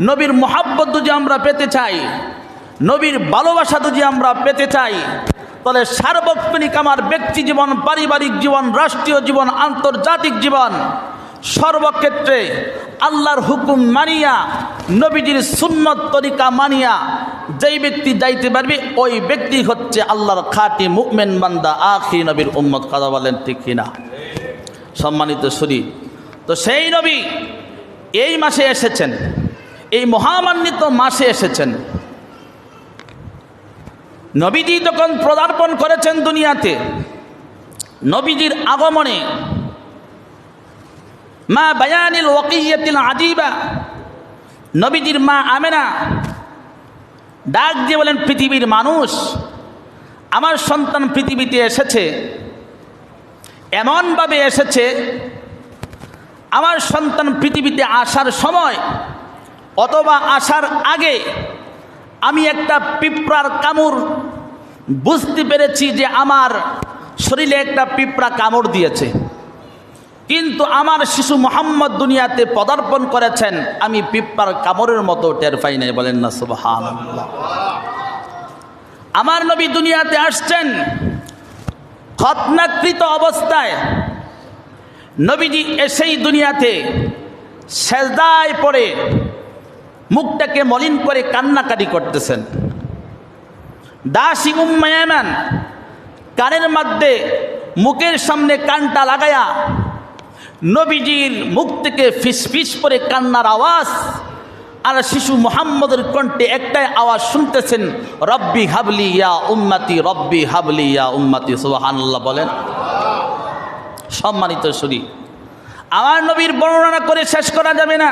নবীর মোহাব্বত যদি আমরা পেতে চাই, নবীর ভালোবাসা যদি আমরা পেতে চাই, তাহলে সার্বক্ষণিক আমার ব্যক্তি জীবন, পারিবারিক জীবন, রাষ্ট্রীয় জীবন, আন্তর্জাতিক জীবন, সর্বক্ষেত্রে আল্লাহর হুকুম মানিয়া, নবীজির সুন্নত তরিকা মানিয়া যেই ব্যক্তি যাইতে পারবে, ওই ব্যক্তি হচ্ছে আল্লাহর খাটি মুকমেন বান্দা, আখি নবীর উম্মত, কথা বলেন ঠিক কিনা? সম্মানিত শরীর। তো সেই নবী এই মাসে এসেছেন। এই মহামান্বিত মাসে এসেছেন। নবীজি যখন পদার্পণ করেছেন দুনিয়াতে, নবীজির আগমনে, মা বায়ানিল ওয়াকিয়াতিল আজিবা নবীজির মা আমেনা ডাক দিয়ে বলেন, পৃথিবীর মানুষ, আমার সন্তান পৃথিবীতে এসেছে, এমনভাবে এসেছে, আমার সন্তান পৃথিবীতে আসার সময় অথবা আসার আগে আমি একটা পিঁপড়ার কামড় বুঝতে পেরেছি যে আমার শরীরে একটা পিঁপড়া কামড় দিয়েছে। কিন্তু আমার শিশু মোহাম্মদ দুনিয়াতে পদার্পণ করেছেন, আমি পিঁপড়ার কামড়ের মতো টের পাই নাই, বলেন না সুবাহান আমার নবী দুনিয়াতে আসছেন, খতনাকৃত অবস্থায়। নবীজি এসেই দুনিয়াতে সেজদায় পড়ে মুখটাকে মলিন করে কান্নাকাটি করতেছেন। দাসী উম্মায়ামান কানের মধ্যে মুখের সামনে কানটা লাগায়া নবীজির মুখ থেকে ফিস ফিস করে কান্নার আওয়াজ আর শিশু মোহাম্মদের কণ্ঠে একটাই আওয়াজ শুনতেছেন, রব্বি হাবলি ইয়া উম্মাতি, রব্বি হাবলি ইয়া উম্মাতি সুবহানাল্লাহ বলেন। সম্মানিত শরী আমার নবীর বর্ণনা করে শেষ করা যাবে না।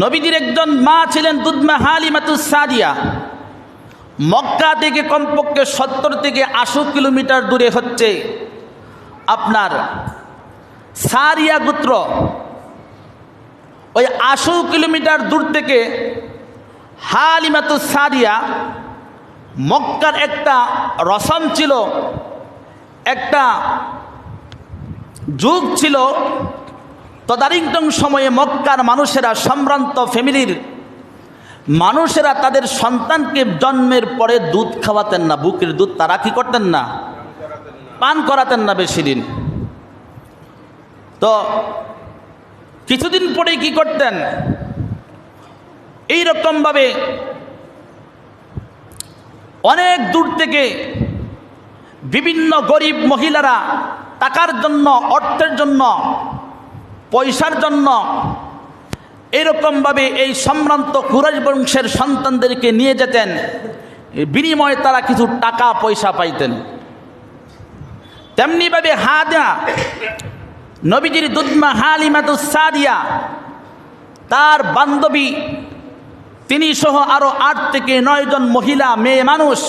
নবীজির একজন মা ছিলেন দুধমা হালিমাতুস সাদিয়া। মক্কা থেকে কমপক্ষে সত্তর থেকে আশি কিলোমিটার দূরে হচ্ছে আপনার সারিয়া গোত্র। ওই আশু কিলোমিটার দূর থেকে হালিমাতু সারিয়া মক্কার একটা রসম ছিল, একটা যুগ ছিল তদারিংটং সময়ে মক্কার মানুষেরা সম্ভ্রান্ত ফ্যামিলির মানুষেরা তাদের সন্তানকে জন্মের পরে দুধ খাওয়াতেন না, বুকের দুধ তারা কি করতেন না? পান করাতেন না বেশি দিন। তো কিছুদিন পরে কি করতেন? এই রকমভাবে অনেক দূর থেকে বিভিন্ন গরিব মহিলারা টাকার জন্য, অর্থের জন্য পয়সার জন্য এরকমভাবে এই সম্ভ্রান্ত কুরাজ বংশের সন্তানদেরকে নিয়ে যেতেন। বিনিময়ে তারা কিছু টাকা, পয়সা পাইতেন। তেমনিভাবে হাদা নবীজির দুধমা হালিমাতুসাদিয়া তার বান্ধবী, তিনি সহ আরও আট থেকে নয়জন মহিলা, মেয়ে মানুষ,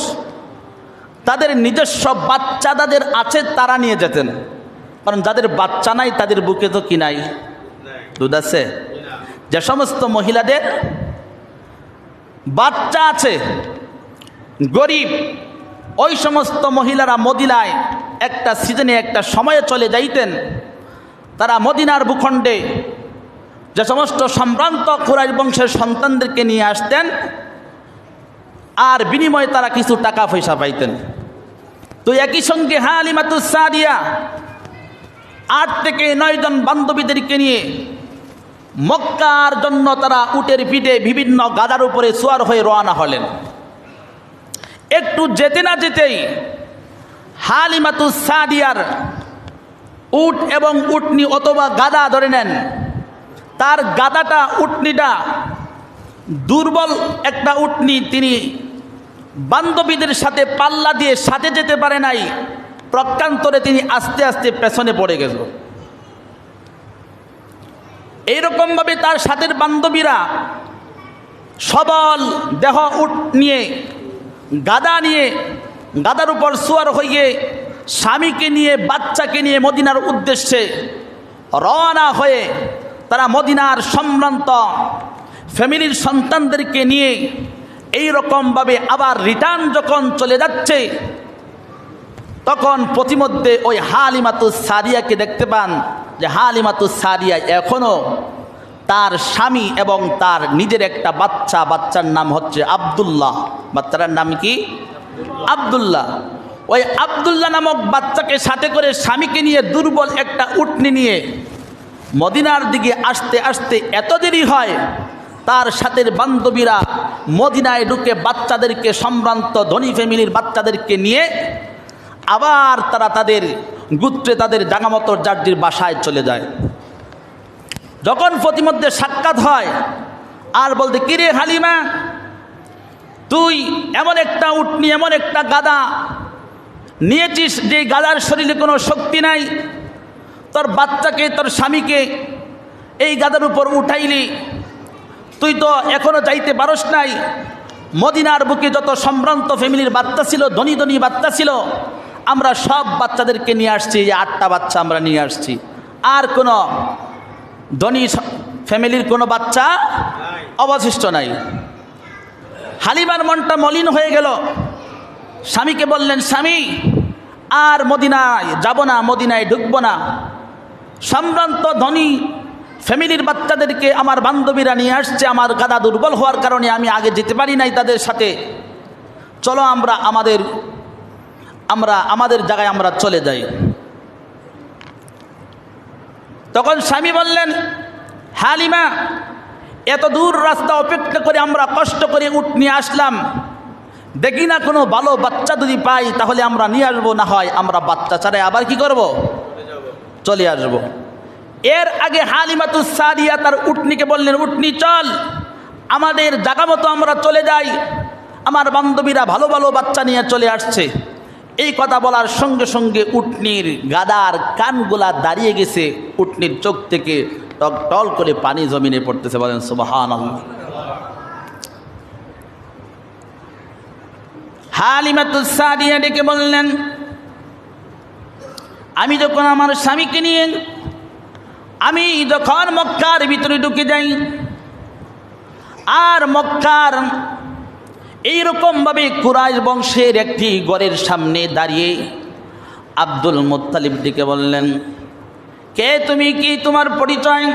তাদের নিজস্ব বাচ্চা যাদের আছে, তারা নিয়ে যেতেন। কারণ যাদের বাচ্চা নাই, তাদের বুকে তো কি নাই? দুধ আছে? যে সমস্ত মহিলাদের বাচ্চা আছে, গরিব, ওই সমস্ত মহিলারা মদিনায় একটা সিজনে, একটা সময়ে চলে যাইতেন। তারা মদিনার ভূখণ্ডে যে সমস্ত সম্ভ্রান্ত কুরাইশ বংশের সন্তানদেরকে নিয়ে আসতেন, আর বিনিময়ে তারা কিছু টাকা পয়সা পাইতেন। তো একই সঙ্গে হা আলিমাতুসাদিয়া আট থেকে নয়জন বান্ধবীদেরকে নিয়ে মক্কার জন্য তারা উটের পিঠে বিভিন্ন গাদার উপরে সোয়ার হয়ে রওনা হলেন। একটু যেতে না যেতেই হালিমাতু সাদিয়ার উট এবং উটনি অথবা গাদা ধরে নেন। তার গাদাটা, উটনিটা দুর্বল একটা উটনি তিনি বান্ধবীদের সাথে পাল্লা দিয়ে সাথে যেতে পারে নাই। প্রজ্ঞান্তরে তিনি আস্তে আস্তে পেছনে পড়ে গেল। এইরকমভাবে তার সাথের বান্ধবীরা সবল দেহ উঠ নিয়ে, গাদা নিয়ে, গাদার উপর সুয়ার হয়ে স্বামীকে নিয়ে, বাচ্চাকে নিয়ে মদিনার উদ্দেশ্যে রওনা হয়ে তারা মদিনার সম্ভ্রান্ত ফ্যামিলির সন্তানদেরকে নিয়ে এই রকমভাবে আবার রিটার্ন যখন চলে যাচ্ছে তখন প্রতিমধ্যে ওই হালিমাতু সারিয়াকে দেখতে পান যে হালিমাতু সারিয়া এখনও তার স্বামী এবং তার নিজের একটা বাচ্চা, বাচ্চার নাম হচ্ছে আবদুল্লাহ। বাচ্চাটার নাম কি? আবদুল্লাহ। ওই আবদুল্লাহ নামক বাচ্চাকে সাথে করে স্বামীকে নিয়ে দুর্বল একটা উটনি নিয়ে মদিনার দিকে আসতে আসতে এত দেরি হয়, তার সাথে বান্ধবীরা মদিনায় ঢুকে বাচ্চাদেরকে সম্ভ্রান্ত ধনী ফ্যামিলির বাচ্চাদেরকে নিয়ে আবার তারা তাদের গুত্রে তাদের জাগামতো জার্জির বাসায় চলে যায়। যখন প্রতিমধ্যে সাক্ষাৎ হয়, আর বলতে, কিরে হালিমা, তুই এমন একটা উটনি, এমন একটা গাদা নিয়েছিস যে গাদার শরীরে কোনো শক্তি নাই? তোর বাচ্চাকে, তোর স্বামীকে এই গাদার উপর উঠাইলি। তুই তো এখনও যাইতে পারস নাই। মদিনার বুকে যত সম্ভ্রান্ত ফ্যামিলির বাচ্চা ছিল, ধনী ধনী বাচ্চা ছিল আমরা সব বাচ্চাদেরকে নিয়ে আসছি, এই আটটা বাচ্চা আমরা নিয়ে আসছি। আর কোনো ধনী ফ্যামিলির কোনো বাচ্চা অবশিষ্ট নাই। হালিমার মনটা মলিন হয়ে গেল। স্বামীকে বললেন, স্বামী, আর মদিনায় যাব না, মদিনায় ঢুকবো না। সম্ভ্রান্ত ধনী ফ্যামিলির বাচ্চাদেরকে আমার বান্ধবীরা নিয়ে আসছে। আমার গাদা দুর্বল হওয়ার কারণে আমি আগে যেতে পারি নাই তাদের সাথে। চলো আমরা আমাদের আমরা, আমাদের জায়গায় আমরা চলে যাই। তখন স্বামী বললেন, হালিমা, এত দূর রাস্তা অপেক্ষা করে আমরা কষ্ট করে উঠ নিয়ে আসলাম। দেখি না কোনো ভালো বাচ্চা যদি পাই, তাহলে আমরা নিয়ে আসব, না হয় আমরা বাচ্চা ছাড়াই আবার কি করব? চলে আসব। এর আগে হালিমাতুস সারিয়া তার উটনিকে বললেন, উটনি, চল। আমাদের জায়গা মতো আমরা চলে যাই। আমার বান্ধবীরা ভালো ভালো বাচ্চা নিয়ে চলে আসছে। এই কথা বলার সঙ্গে সঙ্গে উটনির গাদার কানগুলা দাঁড়িয়ে গেছে, উটনির চোখ থেকে টক টল করে পানি জমিনে পড়তেছে, বলেন সুবাহান ডেকে বললেন, আমি যখন আমার স্বামীকে নিয়ে, আমি যখন মক্কার ভিতরে ঢুকে যাই, আর মক্কার এইরকমভাবে কুরাইশ বংশের একটি গড়ের সামনে দাঁড়িয়ে আব্দুল মোত্তালিব দিকে বললেন, কে তুমি? কি তোমার পরিচয়?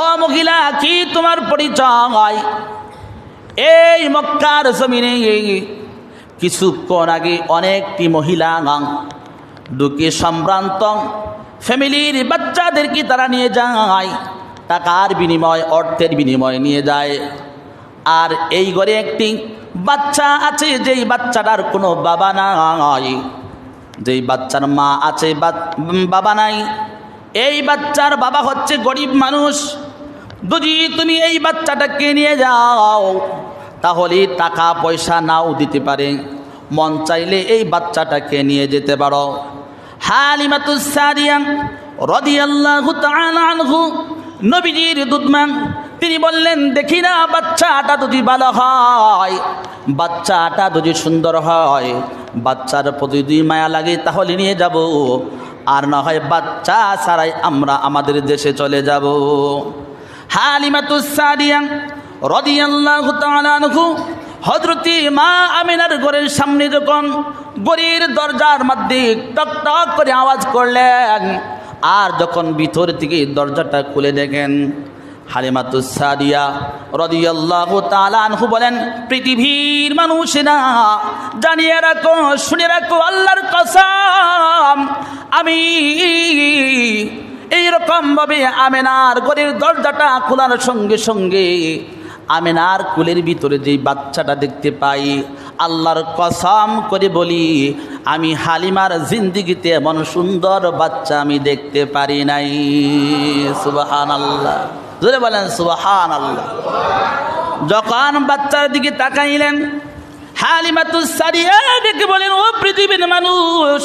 ও মহিলা, কি তোমার পরিচয়? এই মক্কার জমিনে কিছুক্ষণ আগে অনেকটি মহিলা ঢুকে সম্ভ্রান্ত ফ্যামিলির বাচ্চাদেরকে তারা নিয়ে যায়, টাকার বিনিময়, অর্থের বিনিময় নিয়ে যায়। আর এই ঘরে একটি বাচ্চা আছে, যেই বাচ্চাটার কোনো বাবা নাই। যেই বাচ্চার মা আছে বাবা নাই। এই বাচ্চার বাবা হচ্ছে গরিব মানুষ। যদি তুমি এই বাচ্চাটাকে নিয়ে যাও, তাহলে টাকা পয়সা নাও দিতে পারে। মন চাইলে এই বাচ্চাটাকে নিয়ে যেতে পারো। হালিমাতুস সাদিয়া রাদিয়াল্লাহু তাআলা আনহু, নবীজির দুধমান তিনি বললেন, দেখি না, বাচ্চাটা যদি ভালো হয়, বাচ্চাটা যদি সুন্দর হয়, বাচ্চার প্রতি দুই মায়া লাগে তাহলে নিয়ে যাব। আর না হয় বাচ্চা ছাড়াই আমরা আমাদের দেশে চলে যাব। হালিমাতুস সাদিয়া রাদিয়াল্লাহু তাআলা আনহু হজরতি মা আমিনার ঘরের সামনে যখন গড়ির দরজার মধ্যে টক টক করে আওয়াজ করলেন, আর যখন ভিতর থেকে দরজাটা খুলে দেখেন হালিমাতুস সাদিয়া রদিয়াল্লাহু তাআলা আনহু বলেন, পৃথিবীর মানুষেরা জানিয়ে রাখো, শুনে রাখো আল্লাহর কসম, আমি এইরকমভাবে আমেনার ঘরের দরজাটা খোলার সঙ্গে সঙ্গে আমেনার কুলের ভিতরে যেই বাচ্চাটা দেখতে পাই, আল্লাহর কসম করে বলি, আমি হালিমার জিন্দিগিতে এমন সুন্দর বাচ্চা আমি দেখতে পারি নাই। সুবাহান আল্লাহ জোরে বলেন সুবাহান আল্লাহ যখন বাচ্চার দিকে তাকাইলেন, হালিমাতুস সারিয়া ডেকে বলেন, ও পৃথিবীর মানুষ,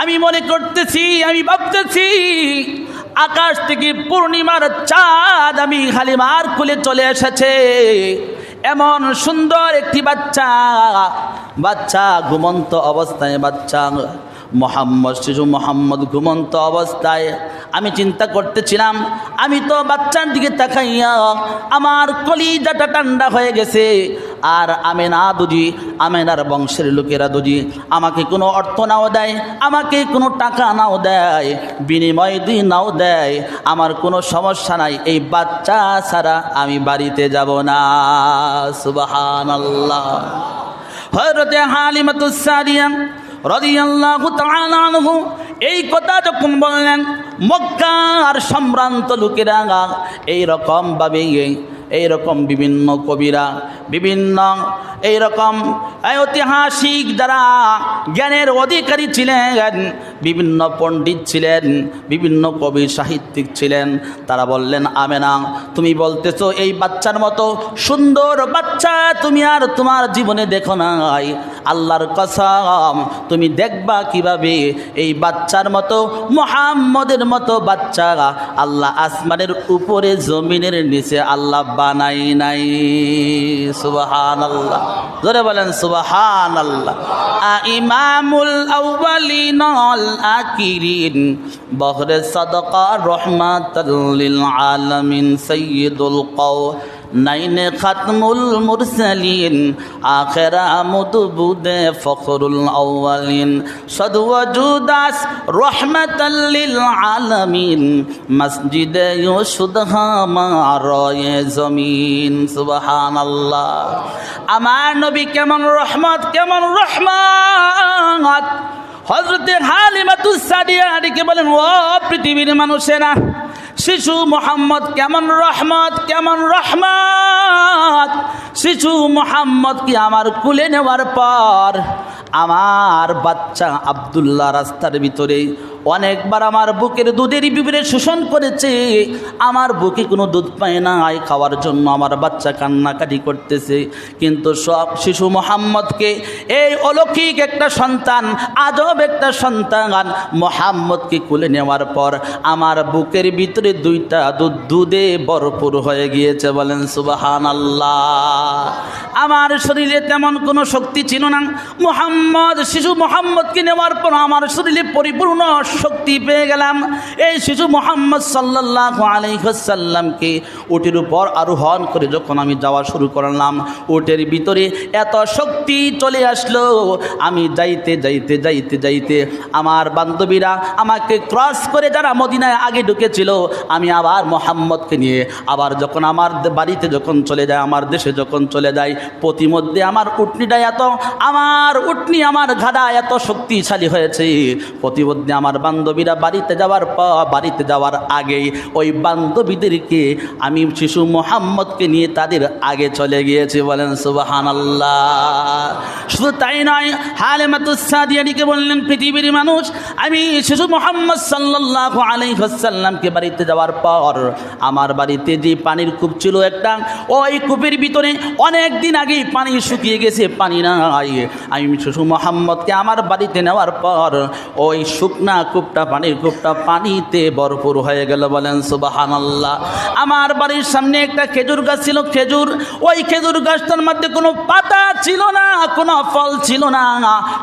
আমি মনে করতেছি, আমি ভাবতেছি, আকাশ থেকে পূর্ণিমার চাঁদ আমি হালিমার খুলে চলে এসেছে। এমন সুন্দর একটি বাচ্চা বাচ্চা ঘুমন্ত অবস্থায়, বাচ্চা মোহাম্মদ, শিশু মোহাম্মদ ঘুমন্ত অবস্থায়। আমি চিন্তা করতেছিলাম, আমি তো বাচ্চার দিকে তাকাইয়া আমার কলিজাটা ঠান্ডা হয়ে গেছে। আর আমেনা দুজি, আমেনার বংশের লোকেরা দুজি, আমাকে কোনো অর্থ নাও দেয়, আমাকে কোনো টাকা নাও দেয়, বিনিময় দুই নাও দেয়। আমার কোনো সমস্যা নাই, এই বাচ্চা ছাড়া আমি বাড়িতে যাব না। সুবাহান আল্লাহ হজরতে হালিমাতুসারিয়া এই কথা যখন বললেন, মক্কার সম্ভ্রান্ত লোকেরা এই রকম ভাবে, এইরকম বিভিন্ন কবিরা, বিভিন্ন এইরকম ঐতিহাসিক যারা জ্ঞানের অধিকারী ছিলেন বিভিন্ন পণ্ডিত ছিলেন, বিভিন্ন কবি সাহিত্যিক ছিলেন। তারা বললেন, আমেনা, তুমি বলতেছো এই বাচ্চার মতো সুন্দর বাচ্চা তুমি আর তোমার জীবনে দেখো নাই। আল্লাহর কসম, তুমি দেখবা কীভাবে এই বাচ্চার মতো, মোহাম্মদের মতো বাচ্চা। আল্লাহ আসমানের উপরে, জমিনের নিচে আল্লাহ বানাই নাই। সুবাহান আল্লাহ ধরে বলেন সুবাহান আল্লাহ ইমামুল আউ্বালিন আকিরিন। বহরে সদকা রহমাতুল আলমিন সৈয়দুল কৌ নাইনে খাতমুল মুরসালিন, আখেরা মুদবুদে ফখরুল আউয়ালিন। সদওয়াজুদাস রহমাতাল্লিল আলামিন, মসজিদে ইউসুদহা মারয়ে জমিন। সুবহানাল্লাহ। আমার নবী কেমন রহমত কেমন রহমত। হজরতে হালিমাতুস সাদিয়াকে বলেন, ও পৃথিবীর মানুষেরা, শিশু মোহাম্মদ কেমন রহমত কেমন রহমত? শিশু মোহাম্মদ কি আমার কুলে নেওয়ার পর আমার বাচ্চা আবদুল্লাহ রাস্তার ভিতরে অনেকবার আমার বুকের দুধের বিবরে শোষণ করেছে। আমার বুকে কোনো দুধ পায় না আয় খাওয়ার জন্য আমার বাচ্চা কান্নাকাটি করতেছে। কিন্তু সব শিশু মোহাম্মদকে এই অলৌকিক একটা সন্তান, আজব একটা সন্তান মোহাম্মদকে কুলে নেওয়ার পর আমার বুকের ভিতরে দুইটা দুধ দুধে ভরপুর হয়ে গিয়েছে। বলেন সুবাহান আল্লাহ আমার শরীরে তেমন কোনো শক্তি ছিল না। মোহাম্মদ, শিশু মোহাম্মদকে নেওয়ার পর আমার শরীরে পরিপূর্ণ শক্তি পেয়ে গেলাম। এই শিশু মোহাম্মদ সাল্লাহ আলাইসাল্লামকে উটের উপর আরোহণ করে যখন আমি যাওয়া শুরু করলাম, উটের ভিতরে এত শক্তি চলে আসলো। আমি যাইতে যাইতে যাইতে যাইতে আমার বান্ধবীরা আমাকে ক্রস করে যারা মদিনায় আগে ঢুকেছিল, আমি আবার মোহাম্মদকে নিয়ে আবার যখন আমার বাড়িতে যখন চলে যায়, আমার দেশে যখন চলে যায় প্রতিমধ্যে আমার উটনিটা এত, আমার উটনি আমার ঘাড়া এত শক্তিশালী হয়েছে। প্রতিমধ্যে আমার বান্ধবীরা বাড়িতে যাওয়ার পর, বাড়িতে যাওয়ার আগেই ওই বান্ধবীদেরকে আমি শিশু মোহাম্মদকে নিয়ে তাদের আগে চলে গিয়েছি বলেন সুবাহান শুধু তাই নয় হালে মাতুসাদিয়ারিকে বললেন, পৃথিবীর মানুষ, আমি শিশু মোহাম্মদ সাল্লাহ আলাইসাল্লামকে বাড়িতে যাওয়ার পর, আমার বাড়িতে যে পানির কূপ ছিল একটা, ওই কূপের ভিতরে অনেক দিন আগেই পানি শুকিয়ে গেছে, পানি নাই। আমি শিশু মোহাম্মদকে আমার বাড়িতে নেওয়ার পর, ওই শুকনা কূপটা, পানির কূপটা পানিতে বরপুর হয়ে গেল। বলেন সুবাহান আল্লাহ আমার বাড়ির সামনে একটা খেজুর গাছ ছিল। খেজুর, ওই খেজুর গাছটার মধ্যে কোনো পাতা ছিল না, কোনো ফল ছিল না।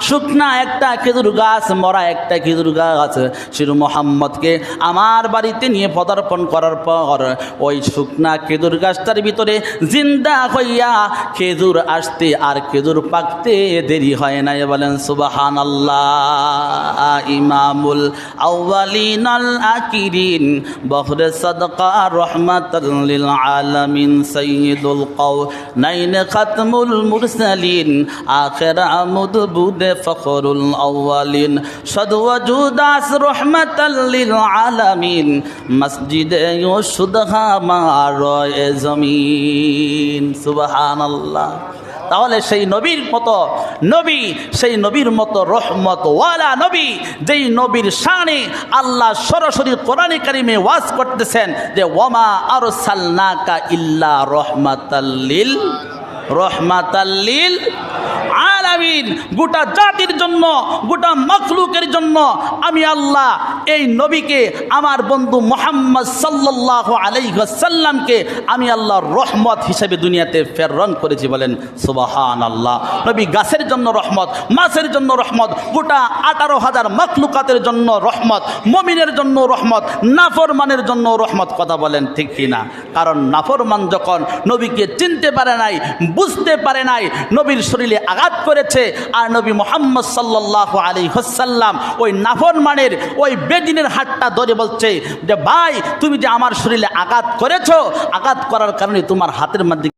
শুকনা একটা খেজুর গাছ, মরা একটা খেজুর গাছ। শিরু মোহাম্মদকে আমার বাড়িতে নিয়ে পদার্পণ করার পর ওই শুকনা খেজুর গাছটার ভিতরে জিন্দা হইয়া খেজুর আসতে আর খেজুর পাকতে দেরি হয় না বলেন সুবাহান আল্লাহ ইমামুল আউ্বালিন আল আকিরিন, বহরে সদকা রহমাতুল আলমিন সৈয়দুল কৌ নাইন খাতমুল মুরসালিন আখের আমুদ বুদে ফখরুল আউ্বালিন সদওয়াজুদাস রহমাতাল্লিল আলামিন, মসজিদে সুদহা মারয় জমিন। সুবহানাল্লাহ। তাহলে সেই নবীর মতো নবী, সেই নবীর মতো রহমত ওয়ালা নবী, যেই নবীর শানে আল্লাহ সরাসরি কোরআনে কারিমে ওয়াজ করতেছেন যে ওমা আর সাল্লাকা ইল্লা রহমাতাল্লিল রহমাতাল্লিল আলামিন। গোটা জাতির জন্য গোটা মখলুকের জন্য আমি আল্লাহ এই নবীকে, আমার বন্ধু মোহাম্মদ সাল্লাহ আলাইসাল্লামকে আমি আল্লাহর রহমত হিসেবে দুনিয়াতে প্রেরণ করেছি বলেন সুবাহান আল্লাহ নবী গাছের জন্য রহমত, মাছের জন্য রহমত, গোটা আঠারো হাজার মখলুকাতের জন্য রহমত, মমিনের জন্য রহমত, নাফরমানের জন্য রহমত কথা বলেন ঠিক কিনা? কারণ নাফরমান যখন নবীকে চিনতে পারে নাই, বুঝতে পারে নাই, নবীর শরীরে আঘাত করেছে, আর নবী মোহাম্মদ সাল্লাহ আলী হোসাল্লাম ওই নাফরমানের, ওই বেদিনের হাতটা ধরে বলছে যে, ভাই, তুমি যে আমার শরীরে আঘাত করেছ, আঘাত করার কারণে তোমার হাতের মধ্যে